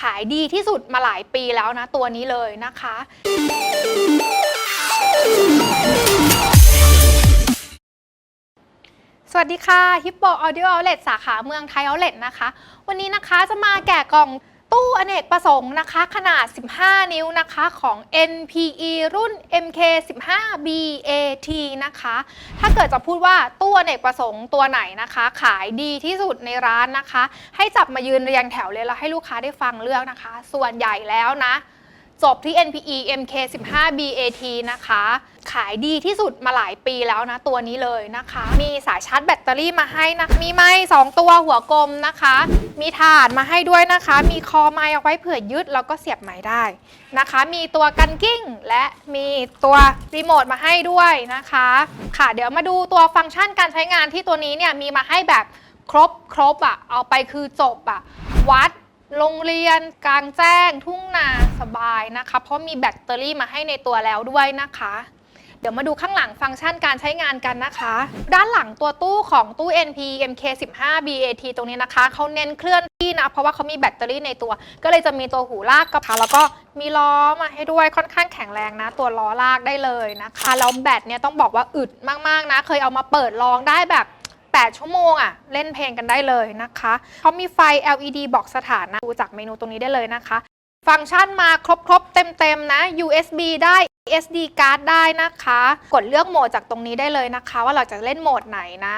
ขายดีที่สุดมาหลายปีแล้วนะ ตัวนี้เลยนะคะ สวัสดีค่ะฮิปโปออดิโอเลสาขาเมืองไทยเอาเลสนะคะ วันนี้นะคะจะมาแกะกล่อง ตู้อเนกประสงค์นะคะ ขนาด 15 นิ้วนะคะของ NPE รุ่น MK15BAT นะคะ ถ้าเกิดจะพูดว่าตู้อเนกประสงค์ตัวไหนนะคะ ขายดีที่สุดในร้านนะคะ ให้จับมายืนเรียงแถวเลยแล้วให้ลูกค้าได้ฟังเลือกนะคะ ส่วนใหญ่แล้วนะ จบที่ NPE MK15BAT นะคะ ขายดีที่สุดมาหลายปีแล้วนะ ตัวนี้เลยนะคะ มีสายชาร์จแบตเตอรี่มาให้นะมีไม้2ตัวหัวกลมนะคะ มีถาดมาให้ด้วยนะคะ มีคอไม้เอาไว้เผื่อยึดแล้วก็เสียบไม้ได้นะคะ มีตัวกันกิ้ง และมีตัวรีโมทมาให้ด้วยนะคะ ค่ะเดี๋ยวมาดูตัวฟังก์ชันการใช้งานที่ตัวนี้เนี่ยมีมาให้แบบครบครบอะ่ะเอาไปคือจบอะ่ะ วัด โรงเรียนกลางแจ้งทุ่งนาสบายนะคะ เพราะมีแบตเตอรี่มาให้ในตัวแล้วด้วยนะคะ เดี๋ยวมาดูข้างหลังฟังก์ชันการใช้งานกันนะคะ ด้านหลังตัวตู้ของตู้ NP MK15 BAT ตรงนี้นะคะ เขาเน้นเคลื่อนที่นะ เพราะว่าเขามีแบตเตอรี่ในตัว ก็เลยจะมีตัวหูลากกระเพาแล้วก็มีล้อมาให้ด้วยค่อนข้างแข็งแรงนะ ตัวล้อลากได้เลยนะคะแล้วแบตเนี่ยต้องบอกว่าอึดมากๆนะ เคยเอามาเปิดลองได้แบบ 8 ชั่วโมงอะเล่นเพลงกันได้เลยนะคะเขามีไฟ LED บอกสถานะดูจากเมนูตรงนี้ได้เลยนะคะ ฟังก์ชันมาครบๆ เต็มๆนะ USB ได้ SD card ได้นะคะ กดเลือกโหมดจากตรงนี้ได้เลยนะคะ ว่าเราจะเล่นโหมดไหนนะ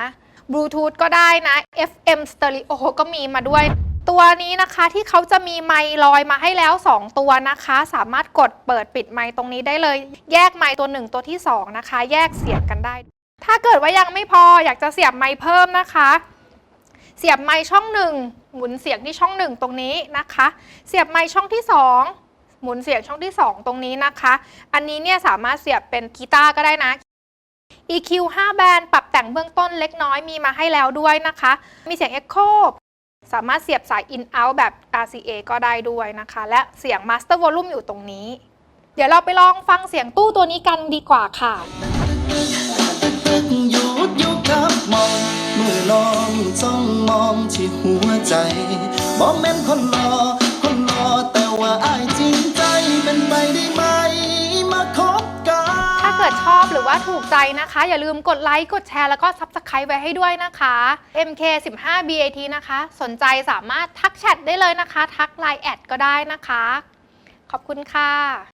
Bluetooth ก็ได้นะ FM Stereo ก็มีมาด้วย ตัวนี้นะคะที่เขาจะมีไมลอยมาให้แล้ว 2 ตัวนะคะ สามารถกดเปิดปิดไมตรงนี้ได้เลย แยกไมตัว 1 ตัวที่ 2 นะคะ แยกเสียบกันได้ ถ้าเกิดว่ายังไม่พออยากจะเสียบไมค์เพิ่มนะคะ เสียบไมค์ช่องหนึ่งหมุนเสียงที่ช่องหนึ่งตรงนี้นะคะ เสียบไมค์ช่องที่สองหมุนเสียงช่องที่ 2 ตรงนี้นะคะ อันนี้เนี่ยสามารถเสียบเป็นกีตาร์ก็ได้นะ EQ 5 แบนด์ปรับแต่งเบื้องต้นเล็กน้อยมีมาให้แล้วด้วยนะคะ มีเสียง Echo สามารถเสียบสาย In Out แบบ RCA ก็ได้ด้วยนะคะ และเสียง Master Volume อยู่ตรงนี้ เดี๋ยวเราไปลองฟังเสียงตู้ตัวนี้กันดีกว่าค่ะ จ้องมองที่หัวใจบ่แม่นคนรอคนรอแต่ว่าอายจริงใจเป็นไปได้ไหมมาคบกัน ถ้าเกิดชอบหรือว่าถูกใจนะคะ อย่าลืมกดไลค์ กดแชร์แล้วก็ Subscribe ไว้ให้ด้วยนะคะ MK15BAT นะคะ สนใจสามารถทักแชทได้เลยนะคะ ทักไลน์แอดก็ได้นะคะ ขอบคุณค่ะ